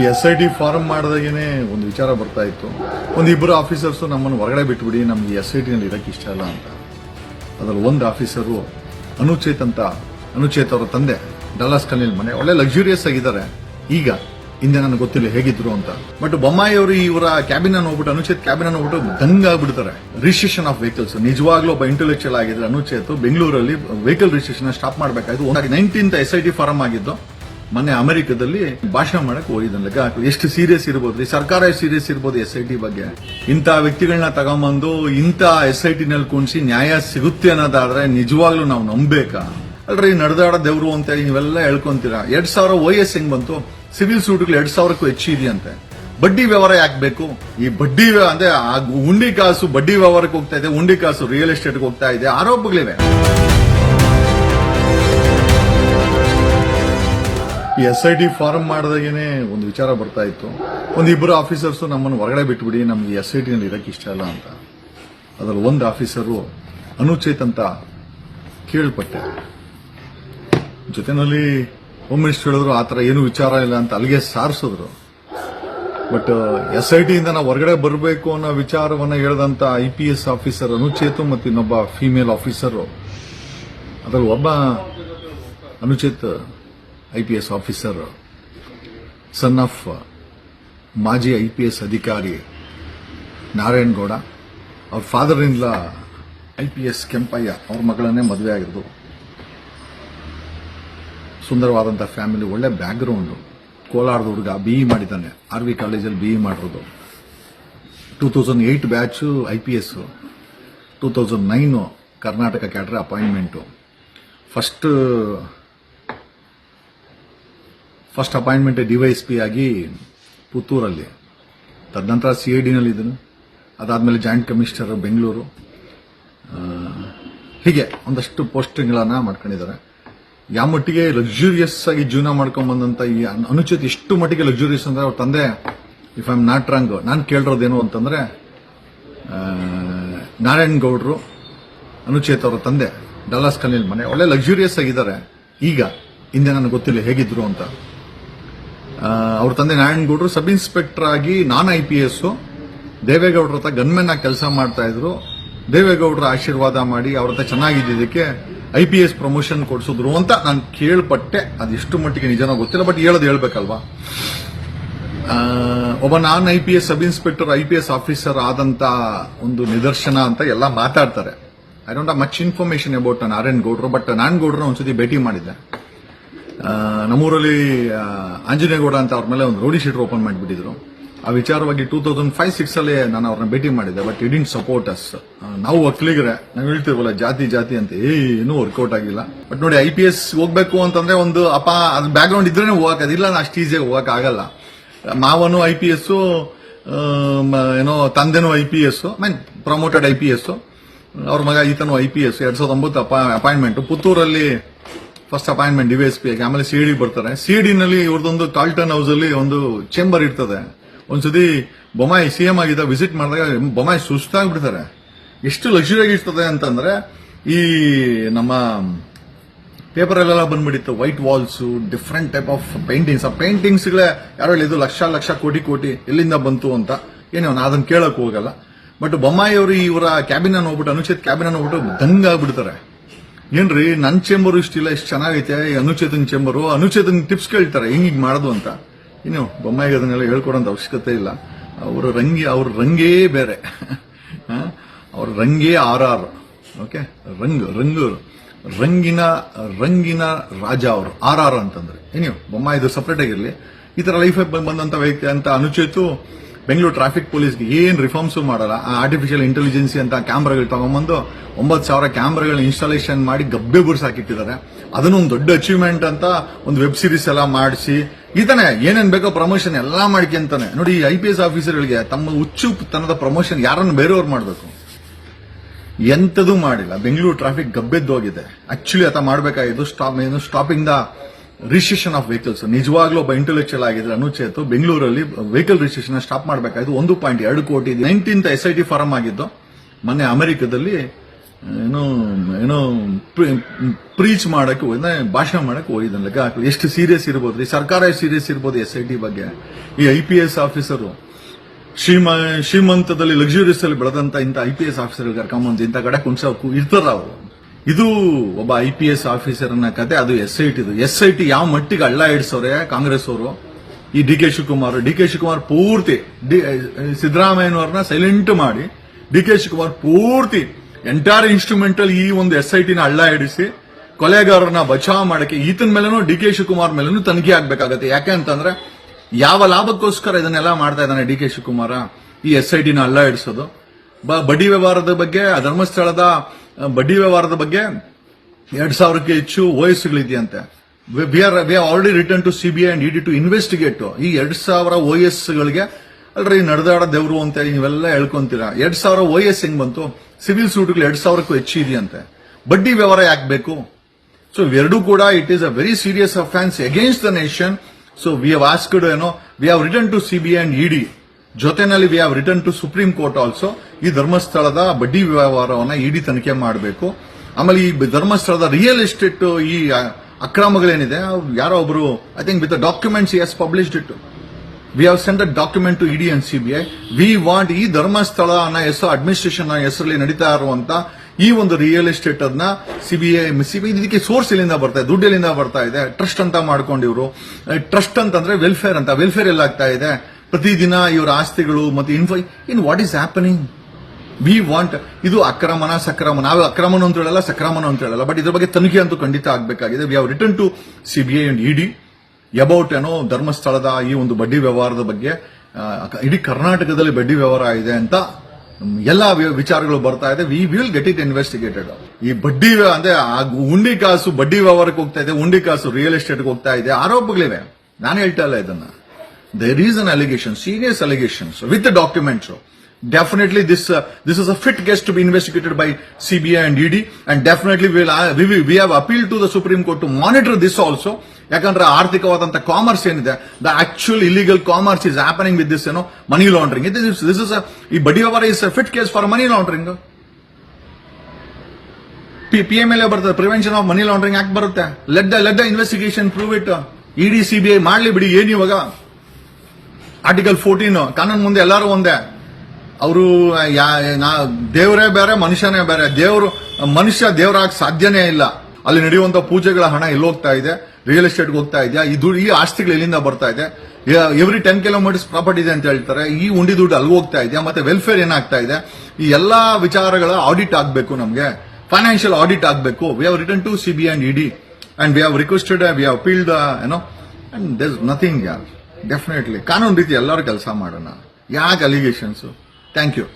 ಈ S I T form ಮಾಡಿದಾಗೇ ಒಂದು ವಿಚಾರ ಬರ್ತಾ ಇತ್ತು. ಒಂದು ಇಬ್ಬರು ಆಫೀಸರ್ಸು ನಮ್ಮನ್ನು ಹೊರಗಡೆ ಬಿಟ್ಬಿಡಿ, ನಮಗೆ ಎಸ್ ಐ ಟಿನಲ್ಲಿ ಇರೋಕ್ಕೆ ಇಷ್ಟ ಇಲ್ಲ ಅಂತ. ಅದರಲ್ಲಿ ಒಂದು ಆಫೀಸರು ಅನುಚೇತ್ ಅಂತ, ಅನುಚೇತ್ ಅವರ ತಂದೆ ಡಲ್ಲಾಸ್ ಕಲ್ಲಿನ ಮನೆ, ಒಳ್ಳೆ ಲಕ್ಸುರಿಯಸ್ ಆಗಿದ್ದಾರೆ. ಈಗ ಹಿಂದೆ ನನಗೆ ಗೊತ್ತಿಲ್ಲ ಹೇಗಿದ್ರು ಅಂತ. ಬಟ್ ಬೊಮ್ಮಾಯಿ ಅವರು ಇವರ ಕ್ಯಾಬಿನ್ ಅನ್ನು ಹೋಗ್ಬಿಟ್ಟು, ಅನುಚೇತ್ ಕ್ಯಾಬಿನ್ ಅನ್ನು ಹೋಗ್ಬಿಟ್ಟು ದಂಗ್ ಆಗ್ಬಿಡ್ತಾರೆ. ರಿಜಿಸ್ಟ್ರೇಷನ್ ಆಫ್ ವೆಹಿಕಲ್ಸ್ ನಿಜವಾಗ್ಲೂ ಒಬ್ಬ ಇಂಟೆಲೆಕ್ಚುಯಲ್ ಆಗಿದ್ರೆ ಅನುಚೇತ್, ಬೆಂಗಳೂರಲ್ಲಿ vehicle registration stop ಮಾಡಬೇಕಾಯ್ತು. Nineteenth S I T form ಆಗಿದ್ದು ಮೊನ್ನೆ ಅಮೆರಿಕದಲ್ಲಿ ಭಾಷಣ ಮಾಡಕ್ ಹೋಗಿದ್ದಾನೆ. ಲೆಕ್ಕ ಎಷ್ಟು ಸೀರಿಯಸ್ ಇರ್ಬೋದು. ಸರ್ಕಾರ ಸೀರಿಯಸ್ ಇರ್ಬೋದು ಎಸ್ ಐ ಟಿ ಬಗ್ಗೆ. ಇಂಥ ವ್ಯಕ್ತಿಗಳನ್ನ ತಗೊಂಬಂದು ಇಂಥ ಎಸ್ ಐ ಟಿ ನಲ್ಲಿ ಕುಣಿಸಿ ನ್ಯಾಯ ಸಿಗುತ್ತೆ ಅನ್ನೋದಾದ್ರೆ ನಿಜವಾಗ್ಲೂ ನಾವು ನಂಬೇಕಾ. ಅಲ್ರಿ, ನಡೆದಾಡ ದೇವ್ರು ಅಂತ ನೀವೆಲ್ಲ ಹೇಳ್ಕೊಂತೀರಾ. ಎರಡ್ ಸಾವಿರ ಓ ಎಸ್ ಹೆಂಗ್ ಬಂತು? ಸಿವಿಲ್ ಸೂಟ್ಗಳು ಎರಡ್ ಸಾವಿರಕ್ಕೂ ಹೆಚ್ಚಿದೆಯಂತೆ ಬಡ್ಡಿ ವ್ಯವಹಾರ ಯಾಕೆ ಬೇಕು? ಈ ಬಡ್ಡಿ ಅಂದ್ರೆ ಉಂಡಿ ಕಾಸು ಬಡ್ಡಿ ವ್ಯವಹಾರಕ್ಕೆ ಹೋಗ್ತಾ ಇದೆ, ಉಂಡಿ ಕಾಸು ರಿಯಲ್ ಎಸ್ಟೇಟ್ಗೆ ಹೋಗ್ತಾ ಇದೆ. ಆರೋಪಗಳಿವೆ. ಈ ಎಸ್ ಐ ಟಿ ಫಾರ್ಮ್ ಮಾಡಿದಾಗೇನೆ ಒಂದು ವಿಚಾರ ಬರ್ತಾ ಇತ್ತು. ಒಂದು ಇಬ್ಬರು ಆಫೀಸರ್ಸು ನಮ್ಮನ್ನು ಹೊರಗಡೆ ಬಿಟ್ಬಿಡಿ, ನಮಗೆ ಎಸ್ ಐ ಟಿನಲ್ಲಿ ಇರಕ್ಕೆ ಇಷ್ಟ ಇಲ್ಲ ಅಂತ. ಅದರಲ್ಲಿ ಒಂದು ಆಫೀಸರು ಅನುಚೇತ್ ಅಂತ ಕೇಳ್ಪಟ್ಟೆ. ಜೊತೆನಲ್ಲಿ ಹೋಮ್ ಮಿನಿಸ್ಟರ್ ಹೇಳಿದ್ರು, ಆ ಥರ ಏನು ವಿಚಾರ ಇಲ್ಲ ಅಂತ ಅಲ್ಲಿಗೆ ಸಾರಿಸಿದ್ರು. ಬಟ್, ಎಸ್ ಐ ಟಿಯಿಂದ ನಾವು ಹೊರಗಡೆ ಬರಬೇಕು ಅನ್ನೋ ವಿಚಾರವನ್ನು ಹೇಳಿದಂಥ I P S officer Anuchet ಮತ್ತು ಇನ್ನೊಬ್ಬ ಫೀಮೇಲ್ ಆಫೀಸರು. ಅದರಲ್ಲಿ ಒಬ್ಬ Anuchet I P S officer son of ಮಾಜಿ ಐ ಪಿ ಎಸ್ ಅಧಿಕಾರಿ ನಾರಾಯಣ್ ಗೌಡ. ಅವ್ರ ಫಾದರ್ ಇಂದ ಐ ಪಿ ಎಸ್ ಕೆಂಪಯ್ಯ ಅವ್ರ ಮಗಳನ್ನೇ ಮದುವೆ ಆಗಿರೋದು. ಸುಂದರವಾದಂಥ ಫ್ಯಾಮಿಲಿ ಒಳ್ಳೆ ಬ್ಯಾಕ್ಗ್ರೌಂಡು ಕೋಲಾರದ ಹುಡುಗ ಬಿ ಇ ಮಾಡಿದ್ದಾನೆ. ಆರ್ ವಿ ಕಾಲೇಜಲ್ಲಿ ಬಿ ಇ ಮಾಡಿರೋದು. Two thousand eight batch I P S two thousand nine Karnataka cadre appointment first first appointment D Y S P ಆಗಿ ಪುತ್ತೂರಲ್ಲಿ. ತದನಂತರ ಸಿ ಐ ಡಿನಲ್ಲಿ ಇದ್ದನು. ಅದಾದಮೇಲೆ ಜಾಯಿಂಟ್ ಕಮಿಷನರ್ ಬೆಂಗಳೂರು. ಹೀಗೆ ಒಂದಷ್ಟು ಪೋಸ್ಟಿಂಗ್ಗಳನ್ನ ಮಾಡ್ಕೊಂಡಿದ್ದಾರೆ. ಯಾವ ಮಟ್ಟಿಗೆ ಲಕ್ಸುರಿಯಸ್ ಆಗಿ ಜೀವನ ಮಾಡ್ಕೊಂಡ್ ಬಂದಂತ ಈ ಅನ್- ಅನುಚಿತ ಎಷ್ಟು ಮಟ್ಟಿಗೆ ಲಕ್ಸುರಿಯಸ್ ಅಂದ್ರೆ ಅವ್ರ ತಂದೆ if I am not wrong ನಾನು ಕೇಳಿರೋದೇನು ಅಂತಂದ್ರೆ ನಾರಾಯಣ್ ಗೌಡ್ರು, ಅನುಚೇತ್ ಅವರ ತಂದೆ ಡಲ್ಲಾಸ್ ಕಲ್ಲಿನ ಮನೆ, ಒಳ್ಳೆ ಲಕ್ಸುರಿಯಸ್ ಆಗಿದ್ದಾರೆ. ಈಗ, ಹಿಂದೆ ನನಗೆ ಗೊತ್ತಿಲ್ಲ ಹೇಗಿದ್ರು ಅಂತ. ಅವ್ರ ತಂದೆ ನಾರಾಯಣಗೌಡರು ಸಬ್ ಇನ್ಸ್ಪೆಕ್ಟರ್ ಆಗಿ ನಾನ್ ಐ ಪಿ ಎಸ್ ದೇವೇಗೌಡರ ಹತ್ರ ಗನ್ಮೆನ್ ಆಗಿ ಕೆಲಸ ಮಾಡ್ತಾ ಇದ್ರು. ದೇವೇಗೌಡರ ಆಶೀರ್ವಾದ ಮಾಡಿ ಅವ್ರ ಹತ್ರ ಚೆನ್ನಾಗಿದ್ದಕ್ಕೆ ಐ ಪಿ ಎಸ್ ಪ್ರಮೋಷನ್ ಕೊಡಿಸಿದ್ರು ಅಂತ ನಾನು ಕೇಳ್ಪಟ್ಟೆ. ಅದೆಷ್ಟು ಮಟ್ಟಿಗೆ ನಿಜನೋ ಗೊತ್ತಿಲ್ಲ, ಬಟ್ ಹೇಳೋದು ಹೇಳ್ಬೇಕಲ್ವಾ? ಒಬ್ಬ non I P S sub inspector, I P S officer ಆದಂತ ಒಂದು ನಿದರ್ಶನ ಅಂತ ಎಲ್ಲ ಮಾತಾಡ್ತಾರೆ. I don't much information about Narayan ಗೌಡ್ರು ಬಟ್ ನಾನ್ ಗೌಡ್ರನ್ನ ಒಂದ್ಸತಿ ಭೇಟಿ ಮಾಡಿದ್ದೆ. ನಮ್ಮೂರಲ್ಲಿ ಆಂಜನೇಗೌಡ ಅಂತ ಅವ್ರ ಮೇಲೆ ಒಂದು ರೋಡಿ ಶೀಟ್ ಓಪನ್ ಮಾಡಿಬಿಟ್ಟಿದ್ರು. ಆ ವಿಚಾರವಾಗಿ ಟೂ ತೌಸಂಡ್ ಫೈವ್ ಸಿಕ್ಸ್ ಅಲ್ಲಿ ನಾನು ಅವ್ರನ್ನ ಭೇಟಿ ಮಾಡಿದ್ದೆ ಬಟ್ ಇಡಿಂಟ್ ಸಪೋರ್ಟ್ ಅಸ್ ನಾವು ಒಕ್ಕಲಿಗರೆ ನಾವು ಹೇಳ್ತಿರ್ವಲ್ಲ ಜಾತಿ ಜಾತಿ ಅಂತ ಏನು ವರ್ಕೌಟ್ ಆಗಿಲ್ಲ. ಬಟ್ ನೋಡಿ ಐ ಪಿ ಎಸ್ ಹೋಗ್ಬೇಕು ಅಂತಂದ್ರೆ ಒಂದು, ಅಪ್ಪ, ಅದ್ ಬ್ಯಾಕ್ ಗ್ರೌಂಡ್ ಅದಿಲ್ಲ ಅಷ್ಟು ಈಸಿಯಾಗಿ ಹೋಗಕ್ ಆಗಲ್ಲ. ಮಾವನು ಐ ಪಿ ಎಸ್ ಏನೋ, ತಂದೆನೂ I P S mean promoted I P S ಅವ್ರ ಮಗ ಈತನು ಐ ಪಿ ಎಸ್ ಎರಡ್ ಸಾವಿರದ ಒಂಬತ್ತು ಅಪಾಯಿಂಟ್ಮೆಂಟ್ ಪುತ್ತೂರಲ್ಲಿ ಫಸ್ಟ್ ಅಪಾಯಿಂಟ್ಮೆಂಟ್ ಡಿವೈಎಸ್ ಪಿ ಆಗಿ ಆಮೇಲೆ ಸಿ ಡಿ ಬರ್ತಾರೆ. ಸಿ ಡಿ ನಲ್ಲಿ ಇವ್ರದೊಂದು ಹೌಸ್ ಅಲ್ಲಿ ಒಂದು ಚೇಂಬರ್ ಇರ್ತದೆ. ಒಂದ್ಸತಿ ಬೊಮಾಯಿ ಸಿ ಎಂ ಆಗಿದ್ದ ವಿಸಿಟ್ ಮಾಡಿದಾಗ ಬೊಮ್ಮಾಯಿ ಸುಸ್ತಾಗ್ಬಿಡ್ತಾರೆ. ಎಷ್ಟು ಲಕ್ಸುರಿ ಆಗಿರ್ತದೆ ಅಂತಂದ್ರೆ, ಈ ನಮ್ಮ ಪೇಪರ್ ಅಲ್ಲೆಲ್ಲ ಬಂದ್ಬಿಟ್ಟಿತ್ತು. White walls different type of paintings ಆ ಪೇಂಟಿಂಗ್ಸ್ ಗಳೇ ಯಾರು ಹೇಳಿದ್ರು ಲಕ್ಷ ಲಕ್ಷ, ಕೋಟಿ ಕೋಟಿ ಎಲ್ಲಿಂದ ಬಂತು ಅಂತ. ಏನೋ ಅದನ್ನ ಕೇಳಕ್ ಹೋಗಲ್ಲ. ಬಟ್ ಬೊಮ್ಮಾಯಿ ಅವರು ಇವರ ಕ್ಯಾಬಿನ್ ಹೋಗ್ಬಿಟ್ಟು, ಅನುಚಿತ್ ಕ್ಯಾಬಿನ್ ಹೋಗ್ಬಿಟ್ಟು ದಂಗ್ ಆಗ್ಬಿಡ್ತಾರೆ ಏನ್ರಿ, ನನ್ ಚೇಂಬರ್ ಇಷ್ಟಿಲ್ಲ, ಇಷ್ಟು ಚೆನ್ನಾಗೈತೆ ಅನುಚೇತನ್ ಚೇಂಬರು ಅನುಚೇತನ್ ಟಿಪ್ಸ್ ಕೇಳ್ತಾರೆ, ಹಿಂಗ್ ಮಾಡೋದು ಅಂತ. ಇನ್ನು ಬೊಮ್ಮಾಯಿಗೆ ಅದನ್ನೆಲ್ಲ ಹೇಳ್ಕೊಡೋಂತ ಅವಶ್ಯಕತೆ ಇಲ್ಲ. ಅವರ ರಂಗಿ, ಅವ್ರ ರಂಗೇ ಬೇರೆ? ಅವ್ರ ರಂಗೇ ಆರ್ ಆರ್ ಓಕೆ? ರಂಗ್, ರಂಗು, ರಂಗಿನ ರಂಗಿನ ರಾಜ ಅವರು ಆರ್ ಆರ್ ಅಂತಂದ್ರೆ. ಏನಿವ್ ಬೊಮ್ಮಾಯಿದು ಸಪ್ರೇಟ್ ಆಗಿರ್ಲಿ. ಈ ತರ ಲೈಫ್ ಬಂದಂತ ವ್ಯಕ್ತಿ ಅಂತ ಅನುಚೇತು ಬೆಂಗಳೂರು ಟ್ರಾಫಿಕ್ ಪೊಲೀಸ್ಗೆ ಏನ್ ರಿಫಾರ್ಮ್ಸ್ ಮಾಡಲ್ಲ ಆರ್ಟಿಫಿಷಿಯಲ್ ಇಂಟೆಲಿಜೆನ್ಸಿ ಅಂತ ಕ್ಯಾಮ್ರಾಗಳು ತಗೊಂಬಂದು ಒಂಬತ್ತು ಸಾವಿರ ಕ್ಯಾಮ್ರಾಗಳನ್ನ ಇನ್ಸ್ಟಾಲೇಷನ್ ಮಾಡಿ ಗಬ್ಬೆ ಬುರ್ಸ್ ಹಾಕಿಟ್ಟಿದ್ದಾರೆ ಅದನ್ನು ಒಂದು ದೊಡ್ಡ ಅಚೀವ್ಮೆಂಟ್ ಅಂತ ಒಂದು ವೆಬ್ ಸೀರೀಸ್ ಎಲ್ಲ ಮಾಡಿಸಿ ಈತನೇ ಏನೇನ್ ಬೇಕೋ ಪ್ರಮೋಷನ್ ಎಲ್ಲಾ ಮಾಡ್ಕೊಂತಾನೆ ನೋಡಿ ಐ ಪಿ ಎಸ್ ಆಫೀಸರ್ಗಳಿಗೆ ತಮ್ಮ ಹುಚ್ಚು ತನದ ಪ್ರಮೋಷನ್ ಯಾರನ್ನು ಬೇರೆಯವ್ರು ಮಾಡಬೇಕು? ಎಂತದೂ ಮಾಡಿಲ್ಲ. ಬೆಂಗಳೂರು ಟ್ರಾಫಿಕ್ ಗಬ್ಬೆದ್ದು ಹೋಗಿದೆ. ಆಕ್ಚುಲಿ ಆತ ಮಾಡಬೇಕಾಗಿದ್ದು ಸ್ಟಾಪ್ ಏನು stopping the registration of vehicles ನಿಜವಾಗ್ಲೂ ಒಬ್ಬ ಇಂಟೆಲೆಕ್ಚುಯಲ್ ಆಗಿದ್ರೆ ಅನುಚೇತು ಬೆಂಗಳೂರಲ್ಲಿ ವೆಹಿಕಲ್ ರಿಜಿಸ್ಟ್ರೇಷನ್ ಸ್ಟಾಪ್ ಮಾಡಬೇಕಾಯ್ತು ಒಂದು ಪಾಯಿಂಟ್ ಎರಡು ಕೋಟಿ nineteenth S I T form ಆಗಿದ್ದು, ಮೊನ್ನೆ ಅಮೆರಿಕದಲ್ಲಿ, ಏನೋ ಏನೋ ಪ್ರೀಚ್ ಮಾಡಕ್ಕೆ ಹೋಗಿದ್ದೆ ಭಾಷಣ ಮಾಡಕ್ಕೆ ಹೋಗಿದ್ದಾನೆ. ಲೆಕ್ಕ ಹಾಕಿ. ಎಷ್ಟು ಸೀರಿಯಸ್ ಇರ್ಬೋದು. ರೀ ಸರ್ಕಾರ ಸೀರಿಯಸ್ ಇರ್ಬೋದು ಎಸ್ ಐ ಟಿ ಬಗ್ಗೆ? ಈ ಐ ಪಿ ಎಸ್ ಆಫೀಸರು ಶ್ರೀಮ, ಶ್ರೀಮಂತದಲ್ಲಿ ಲಕ್ಸುರಿಯಸ್ ಅಲ್ಲಿ ಬೆಳೆದಂತ ಇಂಥ ಐ ಪಿ ಎಸ್ ಆಫೀಸರ್ ಕರ್ಕೊಂಬಂದು ಇಂಥ ಕಡೆ ಕುಣಿಸ ಇರ್ತಾರ ಅವರು. ಇದು ಒಬ್ಬ ಐ ಪಿ ಎಸ್ ಆಫೀಸರ್ನ ಕತೆ, ಅದು ಎಸ್ ಐ ಟಿದು ಎಸ್ ಐ ಟಿ ಯಾವ ಮಟ್ಟಿಗೆ ಅಳ್ಳ ಇಡ್ಸವ್ರೆ ಕಾಂಗ್ರೆಸ್ ಅವರು? ಈ D K Shivakumar, D K Shivakumar ಪೂರ್ತಿ, ಡಿ- ಸೈಲೆಂಟ್ ಮಾಡಿ, ಡಿ ಕೆ ಶಿವಕುಮಾರ್ ಪೂರ್ತಿ ಎಂಟೈರ್ ಇನ್ಸ್ಟ್ರೂಮೆಂಟಲ್ ಈ ಒಂದು ಎಸ್ ಐ ಟಿನ ಅಳ್ಳ ಹಿಡಿಸಿ, ಕೊಲೆಗಾರರನ್ನ ಬಚಾವ್ ಮಾಡಕ್ಕೆ ಈತನ ಮೇಲೂ ಡಿ ಕೆ ಶಿವಕುಮಾರ್ ಮೇಲೂ ತನಿಖೆ ಆಗ್ಬೇಕಾಗತ್ತೆ. ಯಾಕೆ ಅಂತಂದ್ರೆ ಯಾವ ಲಾಭಕ್ಕೋಸ್ಕರ ಇದನ್ನೆಲ್ಲ ಮಾಡ್ತಾ ಇದ್ದಾನೆ ಡಿ ಕೆ ಶಿವಕುಮಾರ ಈ ಎಸ್ ಐ ಟಿನ ಅಲ್ಲ ಇಡಿಸೋದು ಬ- ಬಡ್ಡಿ ವ್ಯವಹಾರದ ಬಗ್ಗೆ ಧರ್ಮಸ್ಥಳದ ಬಡ್ಡಿ ವ್ಯವಹಾರದ ಬಗ್ಗೆ ಎರಡ್ ಸಾವಿರಕ್ಕೆ ಹೆಚ್ಚು ವಯಸ್ಸುಗಳಿದೆಯಂತೆ we are we already return to CBI and ED to investigate ಈ ಎರಡ್ ಸಾವಿರ ಓ ಗಳಿಗೆ ಅಲ್ರಿ ನಡೆದಾಡ ದೇವ್ರು ಅಂತ ನೀವೆಲ್ಲ ಹೇಳ್ಕೊಂತೀರಾ? ಎರಡ್ ಸಾವಿರ ಓ ಎಸ್ ಹೆಂಗ್ ಬಂತು? ಸಿವಿಲ್ ಸೂಟ್ಗಳು ಎರಡ್ ಸಾವಿರಕ್ಕೂ ಹೆಚ್ಚು ಇದೆಯಂತೆ. ಬಡ್ಡಿ ವ್ಯವಹಾರ ಯಾಕೆ ಬೇಕು? ಸೊ ಇವೆರಡೂ ಕೂಡ it is a very serious offence against the nation so we have asked ಏನೋ we have return to CBI and ED ಜೊತೆನಲ್ಲಿ we have return to supreme court also ಈ ಧರ್ಮಸ್ಥಳದ ಬಡ್ಡಿ ವ್ಯವಹಾರವನ್ನು ಇಡಿ ತನಿಖೆ ಮಾಡಬೇಕು. ಆಮೇಲೆ ಈ ಧರ್ಮಸ್ಥಳದ ರಿಯಲ್ ಎಸ್ಟೇಟ್ ಈ ಅಕ್ರಮಗಳೇನಿದೆ ಯಾರೋ ಒಬ್ರು I think with documents has published it we have send a document to ED and CBI we want ಈ ಧರ್ಮಸ್ಥಳ ಅನ್ನೋ ಹೆಸರು ಅಡ್ಮಿನಿಸ್ಟ್ರೇಷನ್ ಹೆಸರಲ್ಲಿ ನಡೀತಾ ಇರುವಂತ ಈ ಒಂದು ರಿಯಲ್ ಎಸ್ಟೇಟ್ ಅದನ್ನ ಸಿಬಿಐ ಸಿಬಿಐ ಇದಕ್ಕೆ ಸೋರ್ಸ್ ಇಲ್ಲಿಂದ ಬರ್ತಾ ಇದೆ ದುಡ್ಡು ಎಲ್ಲಿಂದ ಬರ್ತಾ ಇದೆ. ಟ್ರಸ್ಟ್ ಅಂತ ಮಾಡ್ಕೊಂಡಿವ್ರು. ಟ್ರಸ್ಟ್ ಅಂತಂದ್ರೆ ವೆಲ್ಫೇರ್ ಅಂತ. ವೆಲ್ಫೇರ್ ಎಲ್ಲ ಆಗ್ತಾ ಇದೆ. ಪ್ರತಿದಿನ ಇವರ ಆಸ್ತಿಗಳು ಮತ್ತೆ info in what is happening we want ಇದು ಅಕ್ರಮನ ಸಕ್ರಮ. ನಾವು ಅಕ್ರಮನ ಅಂತ ಹೇಳಲ್ಲ, ಸಕ್ರಮನ ಅಂತ ಹೇಳಲ್ಲ. ಬಟ್ ಇದ್ರ ಬಗ್ಗೆ ತನಿಖೆ ಅಂತೂ ಖಂಡಿತ ಆಗಬೇಕಾಗಿದೆ. We have return to CBI and ED about ಏನೋ, ಧರ್ಮಸ್ಥಳದ ಈ ಒಂದು ಬಡ್ಡಿ ವ್ಯವಹಾರದ ಬಗ್ಗೆ ಇಡೀ ಕರ್ನಾಟಕದಲ್ಲಿ ಬಡ್ಡಿ ವ್ಯವಹಾರ ಇದೆ ಅಂತ ಎಲ್ಲ ವಿಚಾರಗಳು ಬರ್ತಾ ಇದೆ. We will get it investigated ಈ ಬಡ್ಡಿ ಅಂದ್ರೆ ಉಂಡಿ ಕಾಸು ಬಡ್ಡಿ ವ್ಯವಹಾರಕ್ಕೆ ಹೋಗ್ತಾ ಇದೆ, ಉಂಡಿ ಕಾಸು ರಿಯಲ್ ಎಸ್ಟೇಟ್ಗೆ ಹೋಗ್ತಾ ಇದೆ. ಆರೋಪಗಳಿವೆ. ನಾನು ಹೇಳ್ತಾ ಇಲ್ಲ ಇದನ್ನ. There is an allegation serious allegations with documents definitely this this is a fit guest to be investigated by CBI and ED and definitely will we have appeal to the supreme court to monitor this also ಯಾಕಂದ್ರೆ ಆರ್ಥಿಕವಾದಂತಹ commerce ಏನಿದೆ the actual illegal commerce is happening with this ಏನೋ money laundering this is ಈ ಬಡ್ಡಿ ವ್ಯವಹಾರ is fit case for money laundering P P M L ಬರ್ತದೆ prevention of money laundering ಯಾಕೆ ಬರುತ್ತೆ? Let the let the investigation prove it ED CBI ಮಾಡ್ಲಿ ಬಿಡಿ, ಏನ್ ಇವಾಗ? ಆರ್ಟಿಕಲ್ ಫೋರ್ಟೀನ್ ಕಾನೂನು ಮುಂದೆ ಎಲ್ಲರೂ ಒಂದೇ. ಅವರು ದೇವರೇ ಬೇರೆ, ಮನುಷ್ಯನೇ ಬೇರೆ. ದೇವರು, ಮನುಷ್ಯ ದೇವರಾಗ ಸಾಧ್ಯನೇ ಇಲ್ಲ. ಅಲ್ಲಿ ನಡೆಯುವಂತ ಪೂಜೆಗಳ ಹಣ ಎಲ್ಲಿ ಹೋಗ್ತಾ ಇದೆ. ರಿಯಲ್ ಎಸ್ಟೇಟ್ಗೆ ಹೋಗ್ತಾ ಇದೆಯಾ ದುಡ್ಡು ಈ ಆಸ್ತಿಗಳು ಎಲ್ಲಿಂದ ಬರ್ತಾ ಇದೆ? ಎವ್ರಿ ಟೆನ್ ಕಿಲೋಮೀಟರ್ಸ್ ಪ್ರಾಪರ್ಟಿ ಇದೆ ಅಂತ ಹೇಳ್ತಾರೆ. ಈ ಉಂಡಿ ದುಡ್ಡು ಅಲ್ಲಿ ಹೋಗ್ತಾ ಇದೆಯಾ ಮತ್ತೆ ವೆಲ್ಫೇರ್ ಏನಾಗ್ತಾ ಇದೆ? ಈ ಎಲ್ಲಾ ವಿಚಾರಗಳ ಆಡಿಟ್ ಆಗಬೇಕು ನಮಗೆ. ಫೈನಾನ್ಷಿಯಲ್ ಆಡಿಟ್ ಆಗಬೇಕು. We have return to C B and ED and we have requested we have appealed ಏನೋ ಅಂಡ್ ದೇರ್ ನಥಿಂಗ್ ಯಾರ್ ಡೆಫಿನೆಟ್ಲಿ ಕಾನೂನು ರೀತಿ ಎಲ್ಲರೂ ಕೆಲಸ ಮಾಡೋಣ. ಯಾಕೆ ಅಲಿಗೇಷನ್ಸು ಥ್ಯಾಂಕ್ ಯು